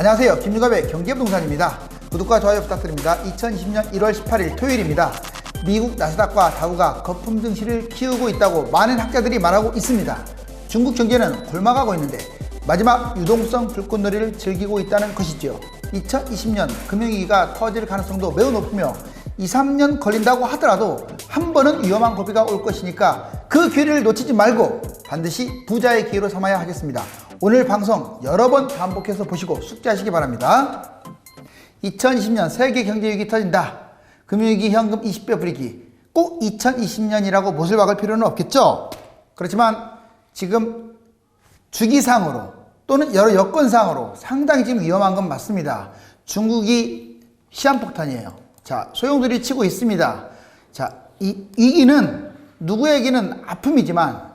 안녕하세요. 김유갑의 경제부동산입니다. 구독과 좋아요 부탁드립니다. 2020년 1월 18일 토요일입니다. 미국 나스닥과 다우가 거품 증시를 키우고 있다고 많은 학자들이 말하고 있습니다. 중국 경제는 골마가고 있는데 마지막 유동성 불꽃놀이를 즐기고 있다는 것이죠. 2020년 금융위기가 터질 가능성도 매우 높으며 2, 3년 걸린다고 하더라도 한 번은 위험한 고비가 올 것이니까 그 기회를 놓치지 말고 반드시 부자의 기회로 삼아야 하겠습니다. 오늘 방송 여러 번 반복해서 보시고 숙지하시기 바랍니다. 2020년 세계 경제 위기 터진다. 금융위기 현금 20배 불이기. 꼭 2020년이라고 못을 박을 필요는 없겠죠? 그렇지만 지금 주기상으로 또는 여러 여건상으로 상당히 지금 위험한 건 맞습니다. 중국이 시한폭탄이에요. 자, 소용돌이 치고 있습니다. 자, 이 위기는 누구에게는 아픔이지만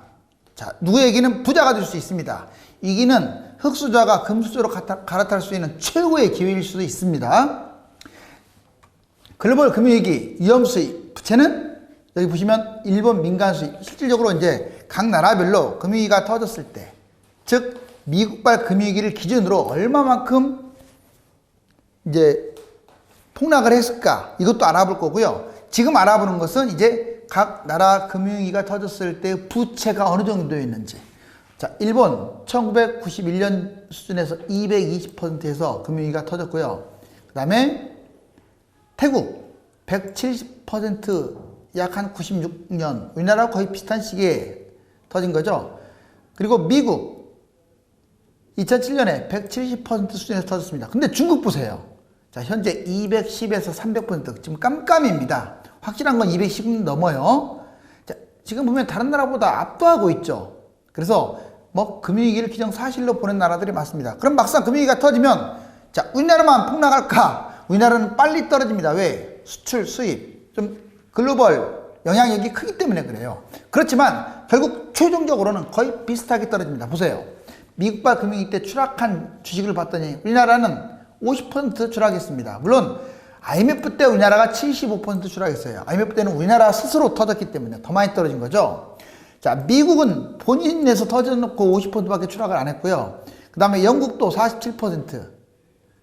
자, 누구에게는 부자가 될 수 있습니다. 위기는 흑수저가 금수저로 갈아- 갈아탈 수 있는 최고의 기회일 수도 있습니다. 글로벌 금융위기 위험 수익 부채는 여기 보시면 일본 민간 수익 실질적으로 이제 각 나라별로 금융위기가 터졌을 때 즉 미국발 금융위기를 기준으로 얼마만큼 이제 폭락을 했을까 이것도 알아볼 거고요. 지금 알아보는 것은 이제 각 나라 금융위기가 터졌을 때 부채가 어느 정도였는지. 자, 일본 1991년 수준에서 220%에서 금융위기가 터졌고요. 그 다음에 태국 170%약 한 96년 우리나라 거의 비슷한 시기에 터진 거죠. 그리고 미국 2007년에 170% 수준에서 터졌습니다. 근데 중국 보세요. 자, 현재 210에서 300% 지금 깜깜입니다. 확실한 건 210은 넘어요. 자, 지금 보면 다른 나라보다 압도하고 있죠. 그래서 뭐 금융위기를 기정사실로 보는 나라들이 많습니다. 그럼 막상 금융위기가 터지면 자, 우리나라만 폭락할까? 우리나라는 빨리 떨어집니다. 왜? 수출, 수입, 좀 글로벌 영향력이 크기 때문에 그래요. 그렇지만 결국 최종적으로는 거의 비슷하게 떨어집니다. 보세요. 미국발 금융위기 때 추락한 주식을 봤더니 우리나라는 50% 추락했습니다. 물론 IMF 때 우리나라가 75% 추락했어요. IMF 때는 우리나라 스스로 터졌기 때문에 더 많이 떨어진 거죠. 자, 미국은 본인에서 터져놓고 50%밖에 추락을 안 했고요. 그 다음에 영국도 47%,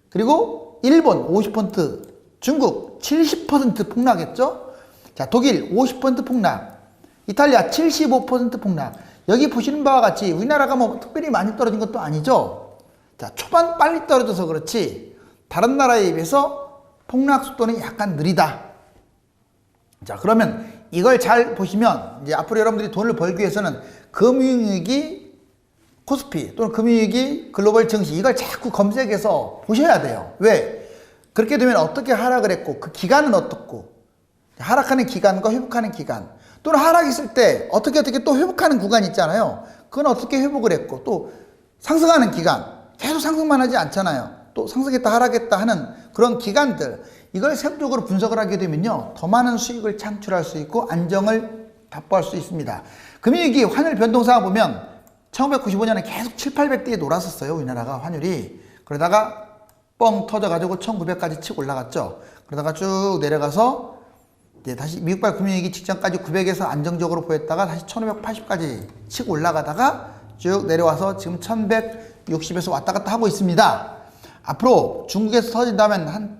그리고 일본 50%, 중국 70% 폭락했죠. 자, 독일 50% 폭락, 이탈리아 75% 폭락. 여기 보시는 바와 같이 우리나라가 뭐 특별히 많이 떨어진 것도 아니죠. 자, 초반 빨리 떨어져서 그렇지 다른 나라에 비해서 폭락 속도는 약간 느리다. 자, 그러면 이걸 잘 보시면 이제 앞으로 여러분들이 돈을 벌기 위해서는 금융위기 코스피 또는 금융위기 글로벌 증시 이걸 자꾸 검색해서 보셔야 돼요. 왜? 그렇게 되면 어떻게 하락을 했고 그 기간은 어떻고 하락하는 기간과 회복하는 기간 또는 하락했을 때 어떻게 어떻게 또 회복하는 구간이 있잖아요. 그건 어떻게 회복을 했고 또 상승하는 기간 계속 상승만 하지 않잖아요. 또 상승했다 하락했다 하는 그런 기간들 이걸 세부적으로 분석을 하게 되면요 더 많은 수익을 창출할 수 있고 안정을 답보할 수 있습니다. 금융위기 환율 변동상을 보면 1995년에 계속 7, 800대에 놀았었어요 우리나라가 환율이 그러다가 뻥 터져가지고 1900까지 치고 올라갔죠. 그러다가 쭉 내려가서 이제 다시 미국발 금융위기 직전까지 900에서 안정적으로 보였다가 다시 1580까지 치고 올라가다가 쭉 내려와서 지금 1160에서 왔다 갔다 하고 있습니다. 앞으로 중국에서 터진다면 한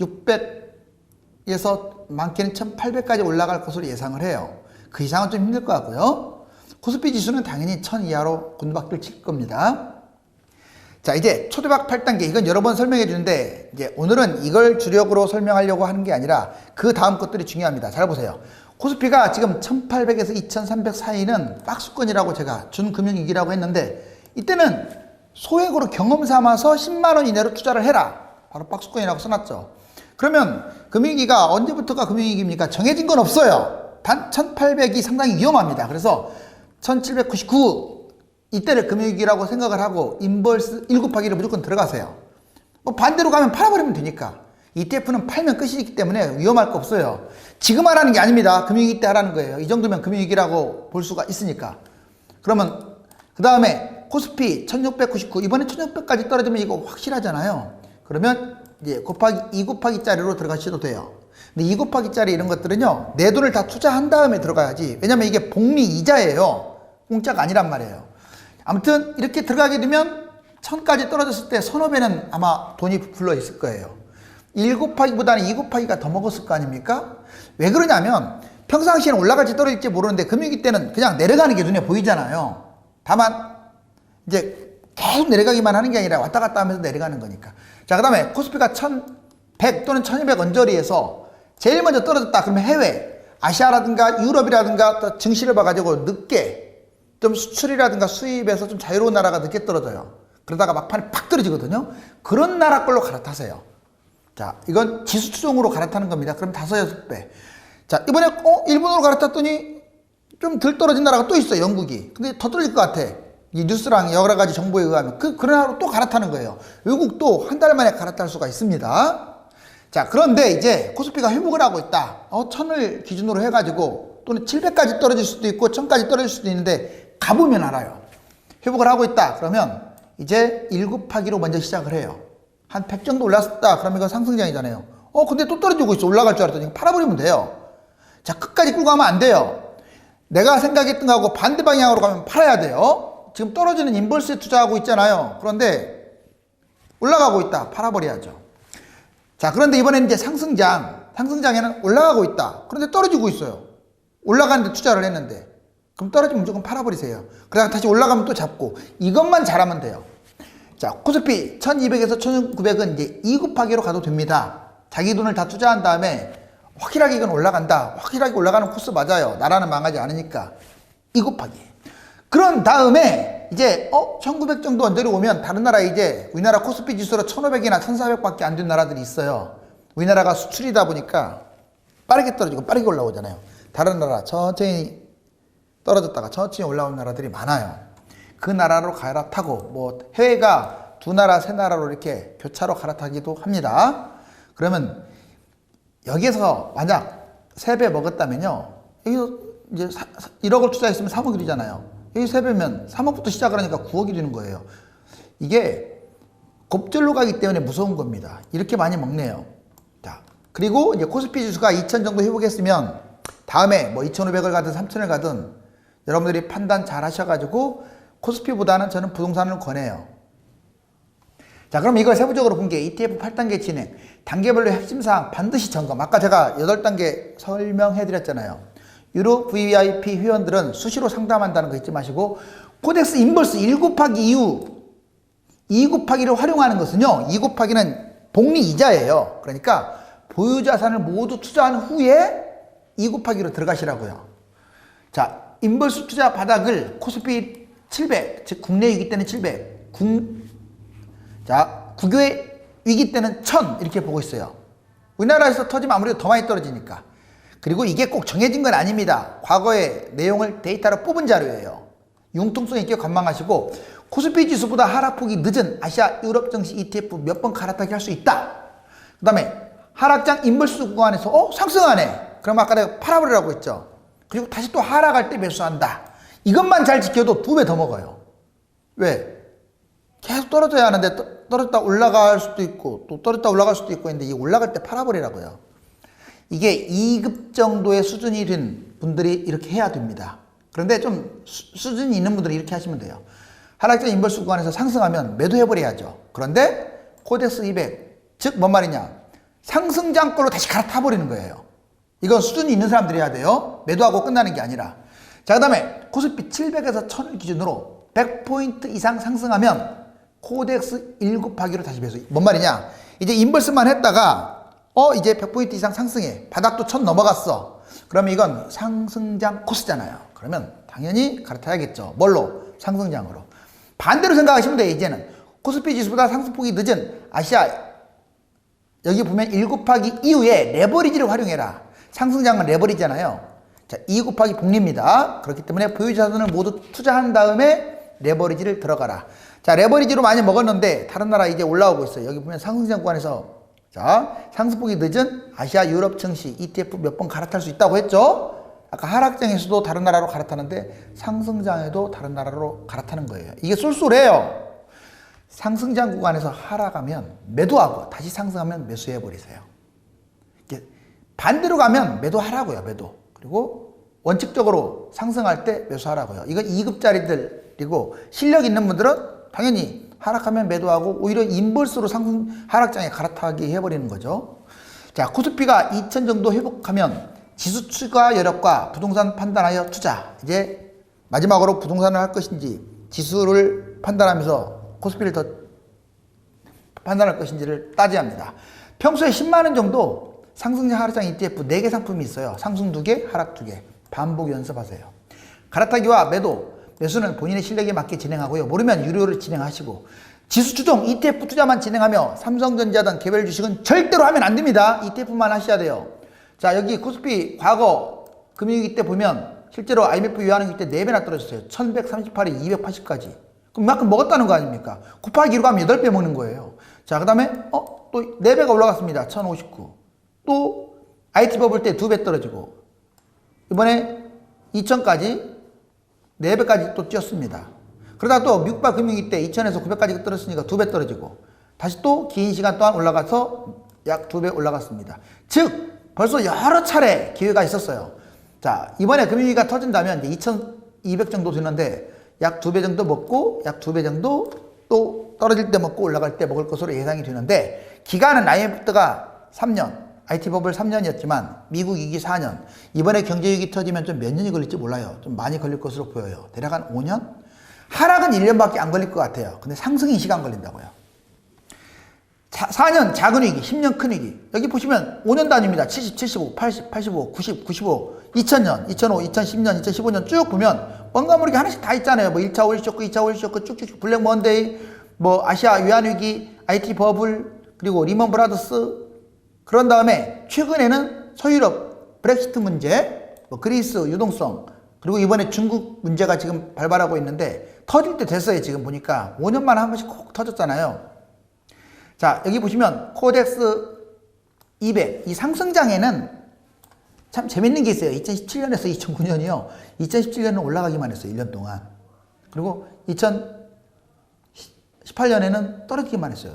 1600에서 많게는 1800까지 올라갈 것으로 예상을 해요. 그 이상은 좀 힘들 것 같고요. 코스피 지수는 당연히 1000 이하로 곤박들 칠 겁니다. 자, 이제 초대박 8단계. 이건 여러 번 설명해 주는데, 이제 오늘은 이걸 주력으로 설명하려고 하는 게 아니라 그 다음 것들이 중요합니다. 잘 보세요. 코스피가 지금 1800에서 2300 사이는 박스권이라고 제가 준금융위기라고 했는데, 이때는 소액으로 경험 삼아서 10만원 이내로 투자를 해라. 바로 박스권이라고 써놨죠. 그러면 금융위기가 언제부터가 금융위기입니까? 정해진 건 없어요. 단 1800이 상당히 위험합니다. 그래서 1799 이때를 금융위기라고 생각을 하고 인벌스 1 곱하기를 무조건 들어가세요. 뭐 반대로 가면 팔아버리면 되니까. ETF는 팔면 끝이기 때문에 위험할 거 없어요. 지금 하라는 게 아닙니다. 금융위기 때 하라는 거예요. 이 정도면 금융위기라고 볼 수가 있으니까. 그러면 그 다음에 코스피 1699 이번에 1600까지 떨어지면 이거 확실하잖아요. 그러면 이제 곱하기 2 곱하기 짜리로 들어가셔도 돼요. 근데 2 곱하기 짜리 이런 것들은요. 내 돈을 다 투자한 다음에 들어가야지. 왜냐면 이게 복리 이자예요. 공짜가 아니란 말이에요. 아무튼 이렇게 들어가게 되면 천까지 떨어졌을 때 서너 배는 아마 돈이 부풀러 있을 거예요. 1 곱하기보다는 2 곱하기가 더 먹었을 거 아닙니까? 왜 그러냐면 평상시에는 올라갈지 떨어질지 모르는데 금융위 때는 그냥 내려가는 게 눈에 보이잖아요. 다만 이제 계속 내려가기만 하는 게 아니라 왔다 갔다 하면서 내려가는 거니까. 자, 그 다음에 코스피가 1100 또는 1200 언저리에서 제일 먼저 떨어졌다. 그러면 해외, 아시아라든가 유럽이라든가 또 증시를 봐가지고 늦게 좀 수출이라든가 수입에서 좀 자유로운 나라가 늦게 떨어져요. 그러다가 막판에 팍 떨어지거든요. 그런 나라 걸로 갈아타세요. 자, 이건 지수 추종으로 갈아타는 겁니다. 그럼 다섯, 여섯 배. 자, 이번에, 어, 일본으로 갈아탔더니 좀 덜 떨어진 나라가 또 있어요, 영국이. 근데 더 떨어질 것 같아. 이 뉴스랑 여러 가지 정보에 의하면. 그, 그런 하루 또 갈아타는 거예요. 외국도 한 달 만에 갈아탈 수가 있습니다. 자, 그런데 이제 코스피가 회복을 하고 있다. 어, 천을 기준으로 해가지고 또는 700까지 떨어질 수도 있고 1000까지 떨어질 수도 있는데 가보면 알아요. 회복을 하고 있다. 그러면 이제 1 곱하기로 먼저 시작을 해요. 한 100 정도 올랐다. 그러면 이건 상승장이잖아요. 어, 근데 또 떨어지고 있어. 올라갈 줄 알았더니 팔아버리면 돼요. 자, 끝까지 끌고 가면 안 돼요. 내가 생각했던 거하고 반대 방향으로 가면 팔아야 돼요. 지금 떨어지는 인버스에 투자하고 있잖아요. 그런데 올라가고 있다. 팔아버려야죠. 자, 그런데 이번에는 이제 상승장, 상승장에는 올라가고 있다. 그런데 떨어지고 있어요. 올라가는데 투자를 했는데. 그럼 떨어지면 무조건 팔아버리세요. 그다가 다시 올라가면 또 잡고. 이것만 잘하면 돼요. 자, 코스피 1200에서 1900은 이제 2 곱하기로 가도 됩니다. 자기 돈을 다 투자한 다음에 확실하게 이건 올라간다. 확실하게 올라가는 코스 맞아요. 나라는 망하지 않으니까. 2 곱하기. 그런 다음에 이제 어, 1900 정도 언저리 오면 다른 나라 이제 우리나라 코스피 지수로 1500이나 1400밖에 안 된 나라들이 있어요. 우리나라가 수출이다 보니까 빠르게 떨어지고 빠르게 올라오잖아요. 다른 나라 천천히 떨어졌다가 천천히 올라온 나라들이 많아요. 그 나라로 갈아타고 뭐 해외가 두 나라 세 나라로 이렇게 교차로 갈아타기도 합니다. 그러면 여기에서 만약 세 배 먹었다면요. 여기서 이제 1억을 투자했으면 3억이 되잖아요. 여기 세 배면 3억부터 시작을 하니까 9억이 되는 거예요. 이게 곱절로 가기 때문에 무서운 겁니다. 이렇게 많이 먹네요. 자, 그리고 이제 코스피 지수가 2000 정도 회복했으면 다음에 뭐 2500을 가든 3000을 가든 여러분들이 판단 잘 하셔가지고 코스피보다는 저는 부동산을 권해요. 자, 그럼 이걸 세부적으로 본 게 ETF 8단계 진행, 단계별로 핵심사항 반드시 점검. 아까 제가 8단계 설명해 드렸잖아요. 유로 VVIP 회원들은 수시로 상담한다는 거 잊지 마시고, 코덱스 인버스 1 곱하기 이후 2 곱하기를 활용하는 것은요, 2 곱하기는 복리 이자예요. 그러니까 보유자산을 모두 투자한 후에 2 곱하기로 들어가시라고요. 자, 인버스 투자 바닥을 코스피 700, 즉 국내 위기 때는 700, 국, 자, 국외 위기 때는 1000 이렇게 보고 있어요. 우리나라에서 터지면 아무래도 더 많이 떨어지니까. 그리고 이게 꼭 정해진 건 아닙니다. 과거의 내용을 데이터로 뽑은 자료예요. 융통성 있게 관망하시고 코스피 지수보다 하락폭이 늦은 아시아 유럽 증시 ETF 몇 번 갈아타기 할 수 있다. 그 다음에 하락장 인버스 구간에서 어 상승하네. 그럼 아까 내가 팔아버리라고 했죠. 그리고 다시 또 하락할 때 매수한다. 이것만 잘 지켜도 두 배 더 먹어요. 왜? 계속 떨어져야 하는데 떠- 떨어졌다 올라갈 수도 있고 또 떨어졌다 올라갈 수도 있고 했는데 이 올라갈 때 팔아버리라고요. 이게 2급 정도의 수준이 된 분들이 이렇게 해야 됩니다. 그런데 좀 수, 수준이 있는 분들은 이렇게 하시면 돼요. 하락장 인버스 구간에서 상승하면 매도해버려야죠. 그런데 코덱스 200, 즉 뭔 말이냐. 상승장 걸로 다시 갈아타버리는 거예요. 이건 수준이 있는 사람들이 해야 돼요. 매도하고 끝나는 게 아니라. 자, 그 다음에 코스피 700에서 1000을 기준으로 100포인트 이상 상승하면 코덱스 1 곱하기로 다시 배수. 뭔 말이냐? 이제 인버스만 했다가 어 이제 100포인트 이상 상승해. 바닥도 1000 넘어갔어. 그러면 이건 상승장 코스잖아요. 그러면 당연히 갈아타야겠죠. 뭘로? 상승장으로. 반대로 생각하시면 돼요. 이제는 코스피 지수보다 상승폭이 늦은 아시아 여기 보면 1 곱하기 이후에 레버리지를 활용해라. 상승장은 레버리잖아요. 자, 2 곱하기 복리입니다. 그렇기 때문에 보유자산을 모두 투자한 다음에 레버리지를 들어가라. 자, 레버리지로 많이 먹었는데 다른 나라 이제 올라오고 있어요. 여기 보면 상승장 구간에서 자, 상승폭이 늦은 아시아 유럽 증시 ETF 몇 번 갈아탈 수 있다고 했죠. 아까 하락장에서도 다른 나라로 갈아타는데 상승장에도 다른 나라로 갈아타는 거예요. 이게 쏠쏠해요. 상승장 구간에서 하락하면 매도하고 다시 상승하면 매수해 버리세요. 반대로 가면 매도하라고요, 매도. 그리고 원칙적으로 상승할 때 매수하라고요. 이건 2급짜리들이고 실력 있는 분들은 당연히 하락하면 매도하고 오히려 인버스로 상승 하락장에 갈아타게 해버리는 거죠. 자, 코스피가 2000 정도 회복하면 지수 추가 여력과 부동산 판단하여 투자. 이제 마지막으로 부동산을 할 것인지 지수를 판단하면서 코스피를 더 판단할 것인지를 따져야 합니다. 평소에 10만 원 정도 상승장 하락장 ETF 4개 상품이 있어요. 상승 2개, 하락 2개. 반복 연습하세요. 갈아타기와 매도, 매수는 본인의 실력에 맞게 진행하고요. 모르면 유료를 진행하시고 지수 추종 ETF 투자만 진행하며 삼성전자 등 개별 주식은 절대로 하면 안 됩니다. ETF만 하셔야 돼요. 자, 여기 코스피 과거 금융위기 때 보면 실제로 IMF 유한위기 때 4배나 떨어졌어요. 1138에 280까지. 그럼 이만큼 먹었다는 거 아닙니까? 곱하기 2로 가면 8배 먹는 거예요. 자, 그 다음에, 어, 또 4배가 올라갔습니다. 1059. 또, IT 버블 때 2배 떨어지고, 이번에 2000까지 4배까지 또 뛰었습니다. 그러다 또 미국발 금융위 때 2000에서 900까지 떨어졌으니까 2배 떨어지고, 다시 또 긴 시간 동안 올라가서 약 2배 올라갔습니다. 즉, 벌써 여러 차례 기회가 있었어요. 자, 이번에 금융위기가 터진다면 이제 2200 정도 되는데 약두배 정도 먹고 약두배 정도 또 떨어질 때 먹고 올라갈 때 먹을 것으로 예상이 되는데 기간은 IMF가 3년, IT 버블 3년이었지만 미국 위기 4년, 이번에 경제 위기 터지면 좀 몇 년이 걸릴지 몰라요. 좀 많이 걸릴 것으로 보여요. 대략 한 5년? 하락은 1년밖에 안 걸릴 것 같아요. 근데 상승이 시간 걸린다고요. 자, 4년 작은 위기, 10년 큰 위기. 여기 보시면 5년 단위입니다. 70, 75, 80, 85, 90, 95, 2000년, 2005, 2010년, 2015년 쭉 보면 뭔가 모르게 하나씩 다 있잖아요. 뭐 1차 오일 쇼크, 2차 오일 쇼크 쭉쭉 블랙 먼데이, 뭐 아시아 위안 위기, IT 버블, 그리고 리먼 브라더스. 그런 다음에 최근에는 서유럽 브렉시트 문제, 뭐 그리스 유동성, 그리고 이번에 중국 문제가 지금 발발하고 있는데 터질 때 됐어요. 지금 보니까 5년 만에 한 번씩 콕 터졌잖아요. 자, 여기 보시면 코덱스 200. 이 상승장에는 참 재밌는 게 있어요. 2017년에서 2009년이요. 2017년은 올라가기만 했어요. 1년 동안. 그리고 2018년에는 떨어지기만 했어요.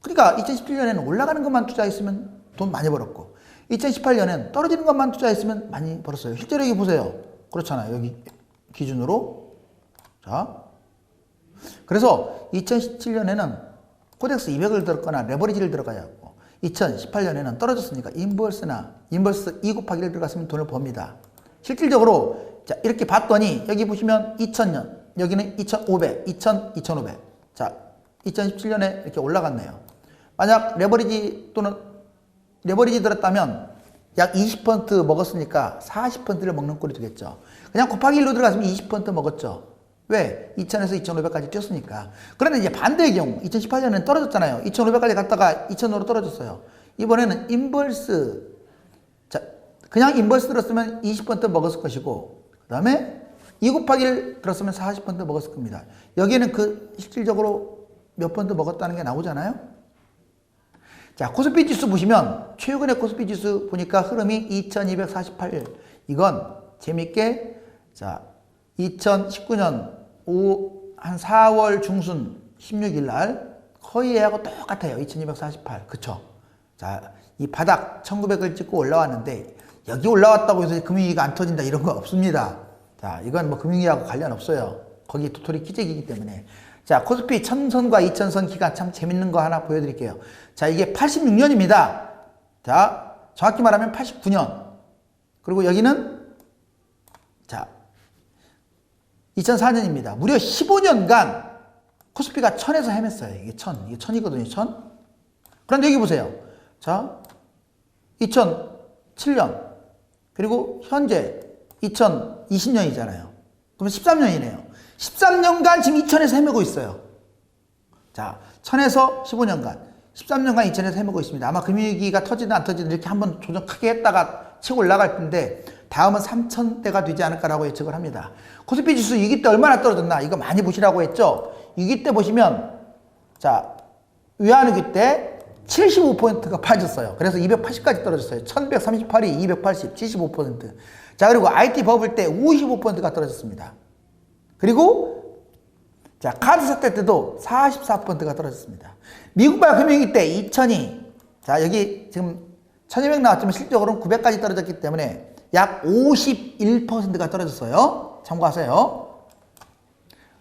그러니까 2017년에는 올라가는 것만 투자했으면 돈 많이 벌었고 2018년엔 떨어지는 것만 투자했으면 많이 벌었어요. 실제로 여기 보세요. 그렇잖아요. 여기 기준으로. 자. 그래서 2017년에는 코덱스 200을 들었거나 레버리지를 들어가야 하고 2018년에는 떨어졌으니까 인버스나 인버스 2 곱하기 1 들어갔으면 돈을 법니다. 실질적으로 자 이렇게 봤더니 여기 보시면 2000년 여기는 2500, 2000, 2500. 자 2017년에 이렇게 올라갔네요. 만약 레버리지 또는 레버리지 들었다면 약 20% 먹었으니까 40%를 먹는 꼴이 되겠죠. 그냥 곱하기 1로 들어갔으면 20% 먹었죠. 왜? 2000에서 2500까지 뛰었으니까. 그런데 이제 반대의 경우, 2018년에는 떨어졌잖아요. 2500까지 갔다가 2000으로 떨어졌어요. 이번에는 인버스, 자, 그냥 인버스 들었으면 20% 먹었을 것이고, 그 다음에 2 곱하기 1 들었으면 40% 먹었을 겁니다. 여기에는 그 실질적으로 몇 퍼센트 먹었다는 게 나오잖아요. 자, 코스피 지수 보시면, 최근의 코스피 지수 보니까 흐름이 2248. 이건 재밌게, 자, 2019년 오, 한 4월 중순 16일 날 거의 얘하고 똑같아요. 2248. 그쵸? 자, 이 바닥 1900을 찍고 올라왔는데 여기 올라왔다고 해서 금융위기가 안 터진다 이런 거 없습니다. 자, 이건 뭐 금융위기하고 관련 없어요. 거기 도토리 기재기이기 때문에. 자, 코스피 1000선과 2000선 기간 참 재밌는 거 하나 보여드릴게요. 자, 이게 86년입니다. 자, 정확히 말하면 89년. 그리고 여기는 자, 2004년입니다. 무려 15년간 코스피가 천에서 헤맸어요. 이게 천. 이게 천이거든요. 천. 그런데 여기 보세요. 자, 2007년. 그리고 현재 2020년이잖아요. 그럼 13년이네요. 13년간 지금 2000에서 헤매고 있어요. 자, 1000에서 15년간. 13년간 2000에서 헤매고 있습니다. 아마 금융위기가 터지든 안 터지든 이렇게 한번 조정 크게 했다가 치고 올라갈 텐데 다음은 3천대가 되지 않을까라고 예측을 합니다. 코스피 지수 6기 때 얼마나 떨어졌나 이거 많이 보시라고 했죠. 6기 때 보시면 자 위안위기 때 75%가 빠졌어요. 그래서 280까지 떨어졌어요. 1138이 280, 75%. 자 그리고 IT 버블 때 55%가 떨어졌습니다. 그리고 자 카드 사태 때도 44%가 떨어졌습니다. 미국발 금융위기 때 2000이 자 여기 지금 1200 나왔지만 실적으로는 900까지 떨어졌기 때문에 약 51%가 떨어졌어요. 참고하세요.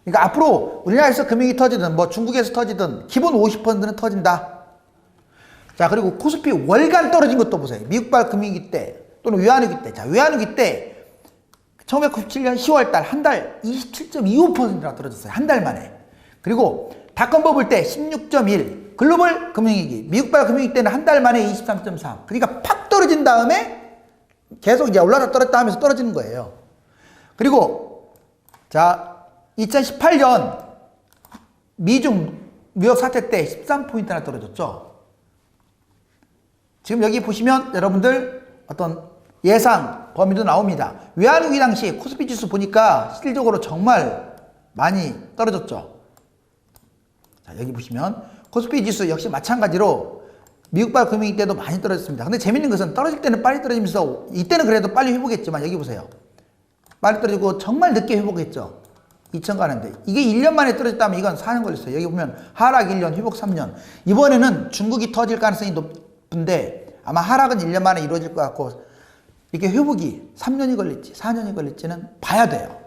그러니까 앞으로 우리나라에서 금융이 터지든 뭐 중국에서 터지든 기본 50%는 터진다. 자, 그리고 코스피 월간 떨어진 것도 보세요. 미국발 금융위기 때 또는 외환위기 때. 자, 외환위기 때 1997년 10월 달 한 달 27.25%나 떨어졌어요. 한 달 만에. 그리고 닷컴 버블 때 16.1. 글로벌 금융위기, 미국발 금융위기 때는 한 달 만에 23.3. 그러니까 팍 떨어진 다음에 계속 이제 올라다 떨어졌다 하면서 떨어지는 거예요. 그리고 자, 2018년 미중 무역 사태 때 13포인트나 떨어졌죠. 지금 여기 보시면 여러분들 어떤 예상 범위도 나옵니다. 외환위기 당시 코스피 지수 보니까 실질적으로 정말 많이 떨어졌죠. 자, 여기 보시면 코스피 지수 역시 마찬가지로 미국발 금융위 때도 많이 떨어졌습니다. 근데 재밌는 것은 떨어질 때는 빨리 떨어지면서 이때는 그래도 빨리 회복했지만 여기 보세요. 빨리 떨어지고 정말 늦게 회복했죠. 2천 가는데 이게 1년 만에 떨어졌다면 이건 4년 걸렸어요. 여기 보면 하락 1년, 회복 3년. 이번에는 중국이 터질 가능성이 높은데 아마 하락은 1년 만에 이루어질 것 같고 이게 회복이 3년이 걸릴지 4년이 걸릴지는 봐야 돼요.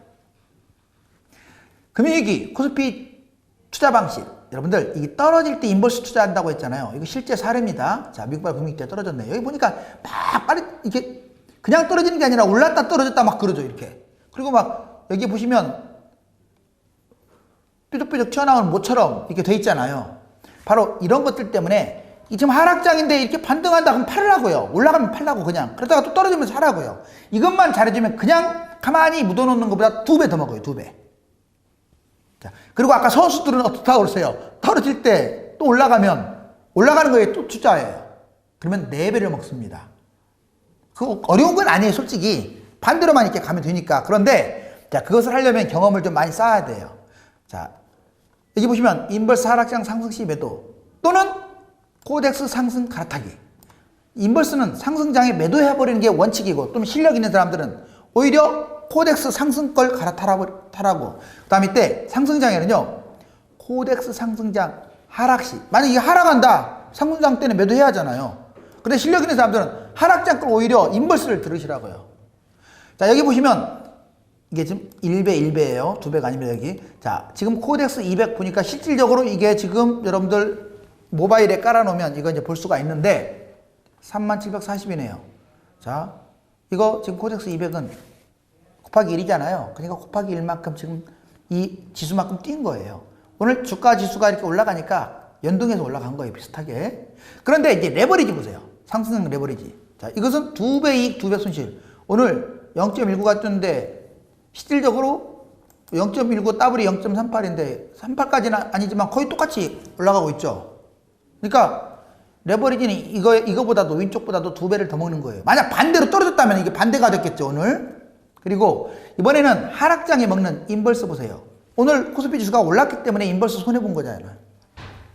금융위기, 코스피 투자 방식. 여러분들, 이게 떨어질 때 인버스 투자한다고 했잖아요. 이거 실제 사례입니다. 자, 미국발 금융위기 때 떨어졌네. 여기 보니까 막 빨리, 이렇게 그냥 떨어지는 게 아니라 올랐다 떨어졌다 막 그러죠, 이렇게. 그리고 막 여기 보시면 뾰족뾰족 튀어나오는 모처럼 이렇게 돼 있잖아요. 바로 이런 것들 때문에 이 지금 하락장인데 이렇게 반등한다 그럼 팔라고요. 올라가면 팔라고 그냥. 그러다가 또 떨어지면 사라고요. 이것만 잘해주면 그냥 가만히 묻어놓는 것보다 두 배 더 먹어요. 두 배. 자, 그리고 아까 선수들은 어떻다고 그러세요? 떨어질 때 또 올라가면 올라가는 거에 또 투자해요. 그러면 네 배를 먹습니다. 그 어려운 건 아니에요, 솔직히. 반대로만 이렇게 가면 되니까. 그런데 자, 그것을 하려면 경험을 좀 많이 쌓아야 돼요. 자, 여기 보시면 인버스 하락장 상승 시 매도 또는 코덱스 상승 갈아타기. 인버스는 상승장에 매도해버리는 게 원칙이고 또는 실력 있는 사람들은 오히려 코덱스 상승 걸 갈아타라고. 타라고. 그 다음 이때 상승장에는요. 코덱스 상승장 하락 시. 만약 이게 하락한다. 상승장 때는 매도해야 하잖아요. 근데 실력 있는 사람들은 하락장 걸 오히려 인버스를 들으시라고요. 자, 여기 보시면 이게 지금 1배, 1배예요. 2배가 아닙니다, 여기. 자, 지금 코덱스 200 보니까 실질적으로 이게 지금 여러분들 모바일에 깔아놓으면 이거 이제 볼 수가 있는데 3740이네요. 자, 이거 지금 코덱스 200은 곱하기 1이잖아요. 그러니까 곱하기 1만큼 지금 이 지수만큼 뛴 거예요. 오늘 주가 지수가 이렇게 올라가니까 연동해서 올라간 거예요. 비슷하게. 그런데 이제 레버리지 보세요. 상승 레버리지. 자, 이것은 두 배 이익, 두 배 손실. 오늘 0.19가 떴는데 실질적으로 0.19 더블이 0.38인데 38까지는 아니지만 거의 똑같이 올라가고 있죠. 그러니까 레버리지는 이거 이거보다도 왼쪽보다도 두 배를 더 먹는 거예요. 만약 반대로 떨어졌다면 이게 반대가 됐겠죠 오늘. 그리고 이번에는 하락장에 먹는 인버스 보세요. 오늘 코스피 지수가 올랐기 때문에 인버스 손해 본 거잖아요.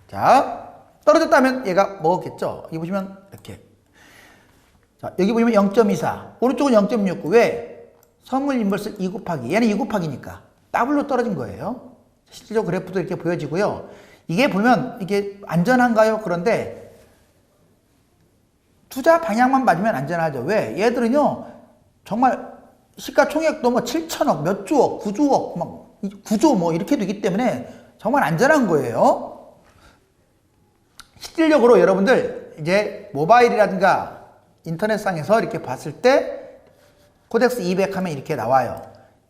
자 떨어졌다면 얘가 먹었겠죠. 여기 보시면 이렇게. 자 여기 보시면 0.24 오른쪽은 0.69 왜? 선물 인버스 2 곱하기 얘는 2 곱하기니까 더블로 떨어진 거예요. 실질적 그래프도 이렇게 보여지고요. 이게 보면 이게 안전한가요? 그런데 투자 방향만 맞으면 안전하죠. 왜? 얘들은요 정말 시가총액도 뭐 7천억, 몇 조억, 9조억, 막 9조 뭐 이렇게 되기 때문에 정말 안전한 거예요. 실질적으로 여러분들 이제 모바일이라든가 인터넷상에서 이렇게 봤을 때 코덱스 200 하면 이렇게 나와요.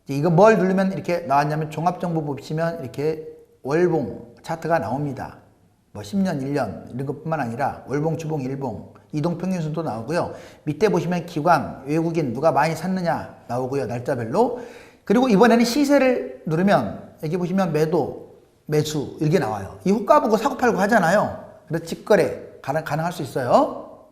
이거 뭘 누르면 이렇게 나왔냐면 종합정보 보시면 이렇게 월봉 차트가 나옵니다. 뭐 10년, 1년 이런 것뿐만 아니라 월봉, 주봉, 일봉, 이동평균선도 나오고요. 밑에 보시면 기관, 외국인 누가 많이 샀느냐 나오고요. 날짜별로. 그리고 이번에는 시세를 누르면 여기 보시면 매도, 매수 이렇게 나와요. 이 호가 보고 사고 팔고 하잖아요. 그래서 직거래 가능, 가능할 수 있어요.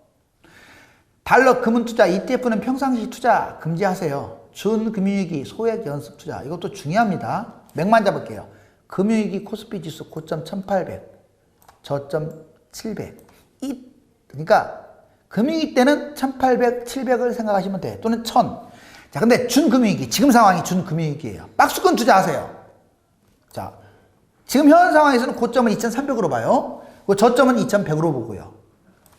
달러 금은 투자, ETF는 평상시 투자 금지하세요. 준금융위기 소액 연습 투자 이것도 중요합니다. 맥만 잡을게요. 금융위기 코스피 지수 고점 1800, 저점 700. 이 그러니까 금융위기 때는 1800, 700을 생각하시면 돼. 또는 1000. 자, 근데 준금융위기, 지금 상황이 준금융위기예요. 박수권 투자하세요. 자, 지금 현 상황에서는 고점은 2300으로 봐요. 그 저점은 2100으로 보고요.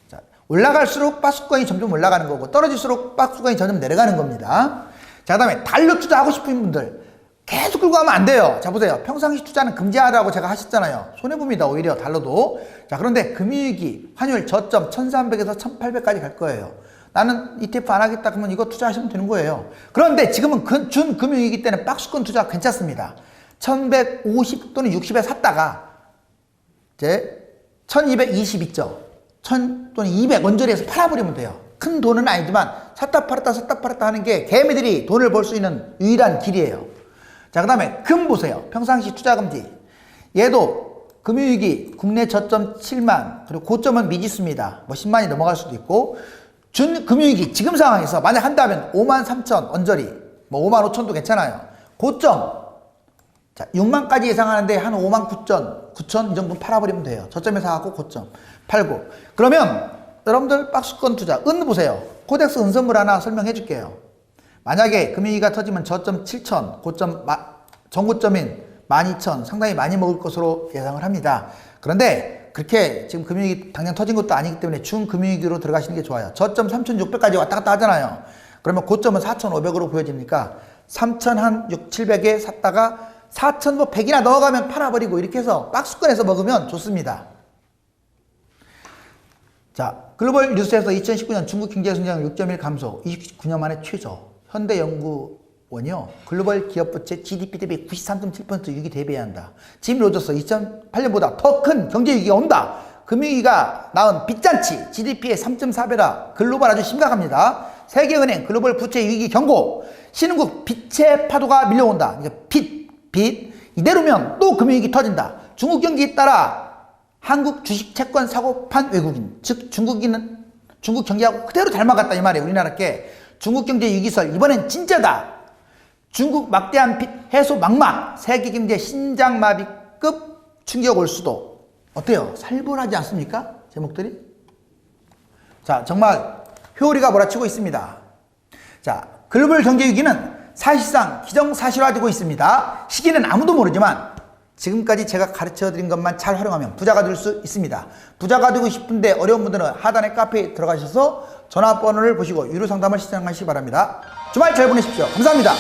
자, 올라갈수록 박수권이 점점 올라가는 거고 떨어질수록 박수권이 점점 내려가는 겁니다. 자, 그 다음에 달러 투자하고 싶은 분들 계속 끌고 가면 안 돼요. 자, 보세요. 평상시 투자는 금지하라고 제가 하셨잖아요. 손해봅니다. 오히려 달러도. 자, 그런데 금융위기, 환율 저점 1300에서 1800까지 갈 거예요. 나는 ETF 안 하겠다 그러면 이거 투자하시면 되는 거예요. 그런데 지금은 그- 준 금융위기 때는 박스권 투자 괜찮습니다. 1150 또는 60에 샀다가 이제 1220 있죠. 1000 또는 200 원저리에서 팔아버리면 돼요. 큰 돈은 아니지만 샀다 팔았다 샀다 팔았다 하는 게 개미들이 돈을 벌 수 있는 유일한 길이에요. 자, 그 다음에 금 보세요. 평상시 투자 금지. 얘도 금융위기 국내 저점 7만 그리고 고점은 미지수입니다. 뭐 10만이 넘어갈 수도 있고 준 금융위기 지금 상황에서 만약 한다면 5만 3천 원저리 뭐 5만 5천도 괜찮아요. 고점 자, 6만까지 예상하는데 한 5만 9천, 9천 이 정도 팔아버리면 돼요. 저점에 사갖고 고점 팔고. 그러면 여러분들 박스권 투자, 은 보세요. 코덱스 은선물 하나 설명해 줄게요. 만약에 금융위기가 터지면 저점 7천, 고점, 마, 전고점인 12,000 상당히 많이 먹을 것으로 예상을 합니다. 그런데 그렇게 지금 금융위기 당장 터진 것도 아니기 때문에 중금융위기로 들어가시는 게 좋아요. 저점 3,600까지 왔다 갔다 하잖아요. 그러면 고점은 4,500으로 보여지니까 3,000한 6, 700에 샀다가 4,000뭐 100이나 넣어가면 팔아버리고 이렇게 해서 박스권에서 먹으면 좋습니다. 자, 글로벌 뉴스에서 2019년 중국 경제 성장 6.1 감소, 29년 만에 최저. 현대연구원이요. 글로벌 기업 부채 GDP 대비 93.7% 위기 대비해야 한다. 짐 로저스 2008년보다 더 큰 경제 위기가 온다. 금융위기가 낳은 빚잔치 GDP의 3.4배라 글로벌 아주 심각합니다. 세계은행 글로벌 부채 위기 경고. 신흥국 빚의 파도가 밀려온다. 이게 빚, 빚. 이대로면 또 금융위기 터진다. 중국 경기에 따라 한국 주식 채권 사고 판 외국인 즉 중국인은 중국 경제하고 그대로 닮아갔다 이 말이에요 우리나라 게 중국 경제 위기설 이번엔 진짜다. 중국 막대한 빚 해소 막막 세계 경제 신장마비급 충격 올 수도. 어때요? 살벌하지 않습니까? 제목들이? 자 정말 효리가 몰아치고 있습니다. 자 글로벌 경제 위기는 사실상 기정사실화되고 있습니다. 시기는 아무도 모르지만 지금까지 제가 가르쳐 드린 것만 잘 활용하면 부자가 될 수 있습니다. 부자가 되고 싶은데 어려운 분들은 하단의 카페에 들어가셔서 전화번호를 보시고 유료 상담을 시청하시기 바랍니다. 주말 잘 보내십시오. 감사합니다.